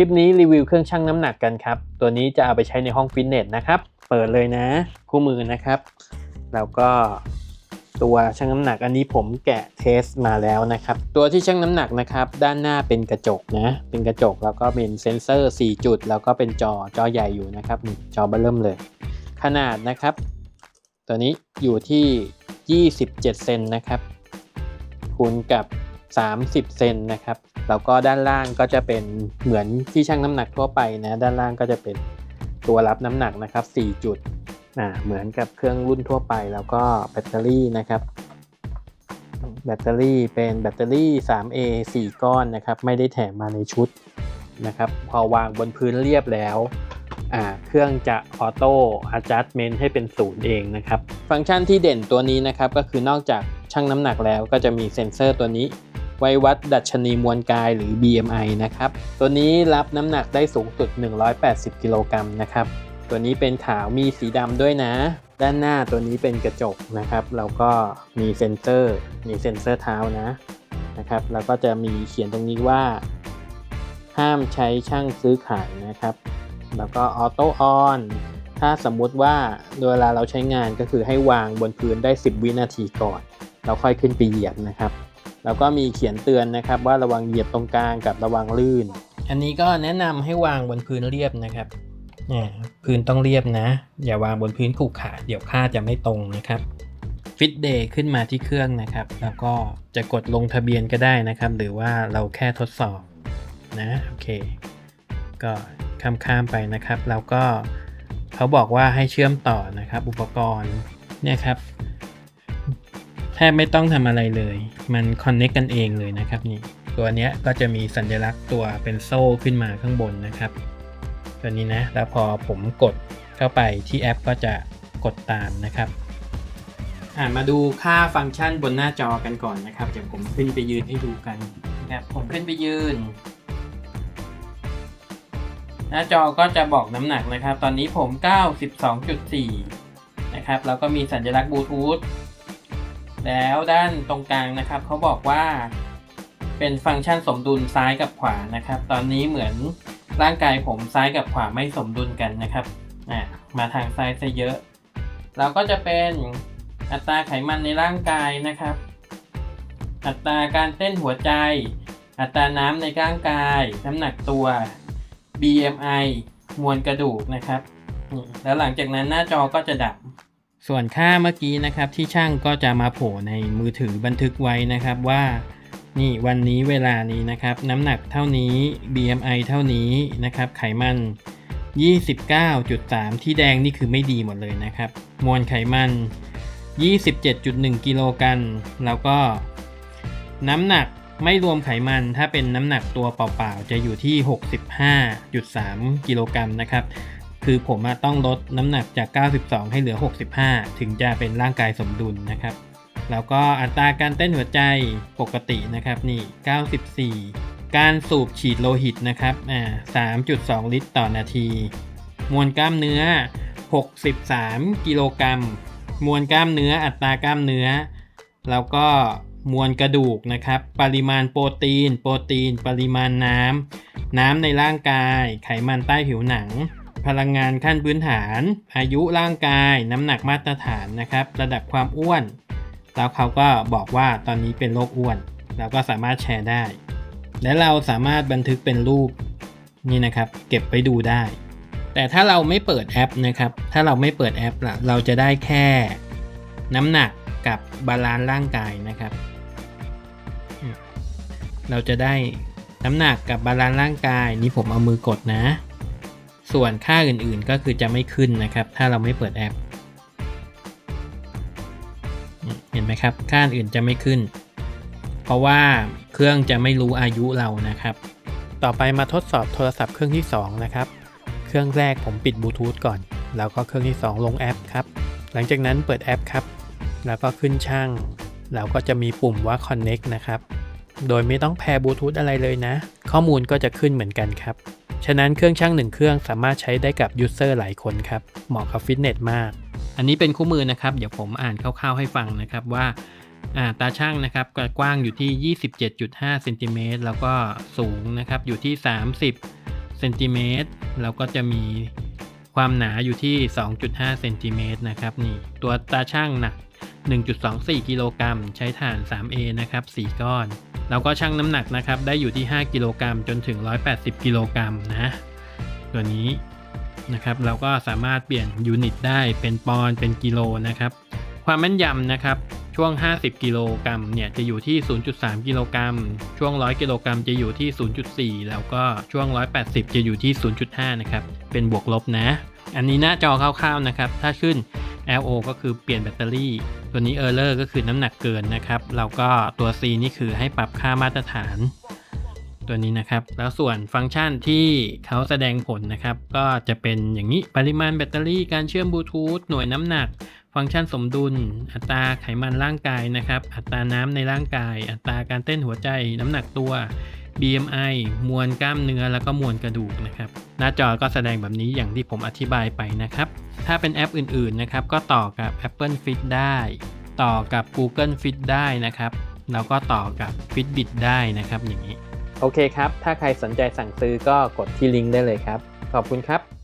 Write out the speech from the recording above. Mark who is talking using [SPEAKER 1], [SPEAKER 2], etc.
[SPEAKER 1] คลิปนี้รีวิวเครื่องชั่งน้ำหนักกันครับ ตัวนี้จะเอาไปใช้ในห้องฟิตเนสนะครับ เปิดเลยนะ คู่มือนะครับ แล้วก็ตัวชั่งน้ำหนักอันนี้ผมแกะเทสมาแล้วนะครับ ตัวที่ชั่งน้ำหนักนะครับ ด้านหน้าเป็นกระจกนะ เป็นกระจกแล้วก็เป็นเซ็นเซอร์ 4 จุด แล้วก็เป็นจอจอใหญ่อยู่นะครับจอเบอร์เริ่มเลย ขนาดนะครับ ตัวนี้อยู่ที่ 27 เซนนะครับ คูณกับ 30 เซนนะครับ แล้วก็ด้านล่างก็จะเป็นเหมือนที่ชั่งน้ำหนักทั่วไปนะ ด้านล่างก็จะเป็นตัวรับน้ำหนักนะครับ 4 จุดอ่าเหมือนกับเครื่องรุ่นทั่วไป แล้วก็แบตเตอรี่นะครับ แบตเตอรี่เป็นแบตเตอรี่ 3A 4 ก้อนนะครับ ไม่ได้แถมมาในชุดนะครับ พอวางบนพื้นเรียบแล้วอ่าเครื่องจะออโต้ adjustment ให้เป็นศูนย์เองนะครับ ฟังก์ชันที่เด่นตัวนี้นะครับ ก็คือนอกจากชั่งน้ำหนักแล้วก็จะมีเซ็นเซอร์ตัวนี้ ไว้วัดดัชนีมวลกายหรือ BMI นะครับ ตัวนี้รับน้ำหนักได้สูงสุด 180 กิโลกรัมนะครับ ตัวนี้เป็นขาวมีสีดำด้วยนะ ด้านหน้าตัวนี้เป็นกระจกนะครับ แล้วก็มีเซ็นเซอร์ มีเซ็นเซอร์เท้านะนะครับ แล้วก็จะมีเขียนตรงนี้ว่า ห้ามใช้ช่างซื้อขายนะครับ แล้วก็ออโต้ออนถ้าสมมุติว่าเวลาเราใช้งานก็คือให้วางบนพื้นได้ 10 วินาทีก่อน เราค่อยขึ้นไปเหยียบนะครับ แล้วก็มีเขียนเตือนนะครับว่าระวังเหยียบตรงกลางกับระวังลื่น อันนี้ก็แนะนำให้วางบนพื้นเรียบนะครับเนี่ยพื้นต้องเรียบนะ อย่าวางบนพื้นขรุขระเดี๋ยวค่าจะไม่ตรงนะครับฟิตเดย์ขึ้นมาที่เครื่องนะครับ แล้วก็จะกดลงทะเบียนก็ได้นะครับ หรือว่าเราแค่ทดสอบนะโอเค ก็ข้ามข้ามๆไปนะครับ แล้วก็เขาบอกว่าให้เชื่อมต่อนะครับ อุปกรณ์เนี่ยครับ แทบไม่ต้องทำอะไรเลย มันคอนเน c กกันเองเลยนะครับนี่ ตัวนี้ก็จะมีสัญลักษณ์ตัวเป็นโซ่ขึ้นมาข้างบนนะครับ ตัวนี้นะ แล้วพอผมกดเข้าไปที่แอปก็จะกดตามนะครับ่ามาดูค่าฟังก์ชันบนหน้าจอกันก่อนนะครับ เดี๋ยวผมขึ้นไปยืนให้ดูกันนะครับผมขึ้นไปยืน หน้าจอก็จะบอกน้ำหนักนะครับ ตอนนี้ผม 92.4 นะครับ แล้วก็มีสัญลักษณ์บลูทูธ แล้วด้านตรงกลางนะครับเขาบอกว่า เป็นฟังก์ชันสมดุลซ้ายกับขวานะครับ ตอนนี้เหมือนร่างกายผมซ้ายกับขวาไม่สมดุลกันนะครับอ่ามาทางซ้ายซะเยอะแล้วก็จะเป็นอัตราไขมันในร่างกายนะครับ อัตราการเต้นหัวใจ อัตราน้ำในร่างกาย น้ำหนักตัว BMI มวลกระดูกนะครับ แล้วหลังจากนั้นหน้าจอก็จะดับ ส่วนค่าเมื่อกี้นะครับที่ช่างก็จะมาโผล่ในมือถือบันทึกไว้นะครับว่า นี่วันนี้เวลานี้นะครับ น้ำหนักเท่านี้ BMI เท่านี้นะครับ ไขมัน 29.3 ที่แดงนี่คือไม่ดีหมดเลยนะครับ มวลไขมัน 27.1 กิโลกรัมแล้วก็ น้ำหนักไม่รวมไขมันถ้าเป็นน้ำหนักตัวเปล่าๆ จะอยู่ที่ 65.3 กิโลกรัมนะครับ คือผมต้องลดน้ำหนักจาก 92 ให้เหลือ 65 ถึงจะเป็นร่างกายสมดุลนะครับ แล้วก็อัตราการเต้นหัวใจปกตินะครับนี่ 94 การสูบฉีดโลหิตนะครับอ่า3.2 ลิตรต่อนาที มวลกล้ามเนื้อ 63 กิโลกรัม มวลกล้ามเนื้ออัตรากล้ามเนื้อ แล้วก็มวลกระดูกนะครับ ปริมาณโปรตีน โปรตีน ปริมาณน้ำ น้ำในร่างกาย ไขมันใต้ผิวหนัง พลังงานขั้นพื้นฐาน อายุร่างกาย น้ำหนักมาตรฐานนะครับ ระดับความอ้วน แล้วเขาก็บอกว่าตอนนี้เป็นโรคอ้วน เราก็สามารถแชร์ได้ และเราสามารถบันทึกเป็นรูปนี่นะครับ เก็บไปดูได้ แต่ถ้าเราไม่เปิดแอปนะครับ ถ้าเราไม่เปิดแอปล่ะเราจะได้แค่ น้ำหนักกับบาลานซ์ร่างกายนะครับ เราจะได้น้ำหนักกับบาลานซ์ร่างกาย นี่ผมเอามือกดนะ ส่วนค่าอื่นๆก็คือจะไม่ขึ้นนะครับ ถ้าเราไม่เปิดแอป เห็นไหมครับ ค่าอื่นจะไม่ขึ้น เพราะว่าเครื่องจะไม่รู้อายุเรานะครับ ต่อไปมาทดสอบโทรศัพท์เครื่องที่ 2 นะครับ เครื่องแรกผมปิดบลูทูธก่อน แล้วก็เครื่องที่ 2 ลงแอปครับ หลังจากนั้นเปิดแอปครับ แล้วก็ขึ้นช่าง แล้วก็จะมีปุ่มว่า Connect นะครับ โดยไม่ต้องแพร์บลูทูธอะไรเลยนะ ข้อมูลก็จะขึ้นเหมือนกันครับ ฉะนั้นเครื่องช่างหนึ่งเครื่องสามารถใช้ได้กับยูเซอร์หลายคนครับ เหมาะกับฟิตเนสมาก อันนี้เป็นคู่มือนะครับ เดี๋ยวผมอ่านคร่าวๆให้ฟังนะครับว่าตาช่างนะครับกว้างอยู่ที่ 27.5เซนติเมตรแล้วก็สูงนะครับอยู่ที่ 30เซนติเมตรแล้วก็จะมีความหนาอยู่ที่ 2.5เซนติเมตรนะครับนี่ตัวตาช่างหนัก 1.24 กิโลกรัมใช้ถ่าน 3A นะครับ 4 ก้อน แล้วก็ชั่งน้ำหนักนะครับ ได้อยู่ที่ 5 กิโลกรัมจนถึง 180 กิโลกรัมนะ ตัวนี้นะครับ เราก็สามารถเปลี่ยนยูนิตได้เป็นปอนด์เป็นกิโลนะครับ ความแม่นยำนะครับ ช่วง 50 กิโลกรัมเนี่ยจะอยู่ที่ 0.3 กิโลกรัม ช่วง 100 กิโลกรัมจะอยู่ที่ 0.4 แล้วก็ช่วง 180 จะอยู่ที่ 0.5 นะครับ เป็นบวกลบนะ อันนี้หน้าจอคร่าวๆนะครับ ถ้าขึ้น LO ก็คือเปลี่ยนแบตเตอรี่ ตัวนี้ Error ก็คือน้ำหนักเกินนะครับแล้วก็ตัว C นี่คือให้ปรับค่ามาตรฐาน ตัวนี้นะครับ แล้วส่วนฟังก์ชันที่เขาแสดงผลนะครับ ก็จะเป็นอย่างนี้ปริมาณแบตเตอรี่การเชื่อมบลูทูธหน่วยน้ำหนัก ฟังก์ชันสมดุล อัตราไขมันร่างกายนะครับ อัตราน้ำในร่างกาย อัตราการเต้นหัวใจ น้ำหนักตัว BMI มวลกล้ามเนื้อแล้วก็มวลกระดูกนะครับหน้าจอก็แสดงแบบนี้อย่างที่ผมอธิบายไปนะครับ ถ้าเป็นแอปอื่นๆนะครับก็ต่อกับ Apple Fit ได้ ต่อกับ Google Fit ได้นะครับแล้วก็ต่อกับ Fitbit ได้นะครับอย่างนี้ โอเคครับ ถ้าใครสนใจสั่งซื้อก็กดที่ลิงก์ได้เลยครับ ขอบคุณครับ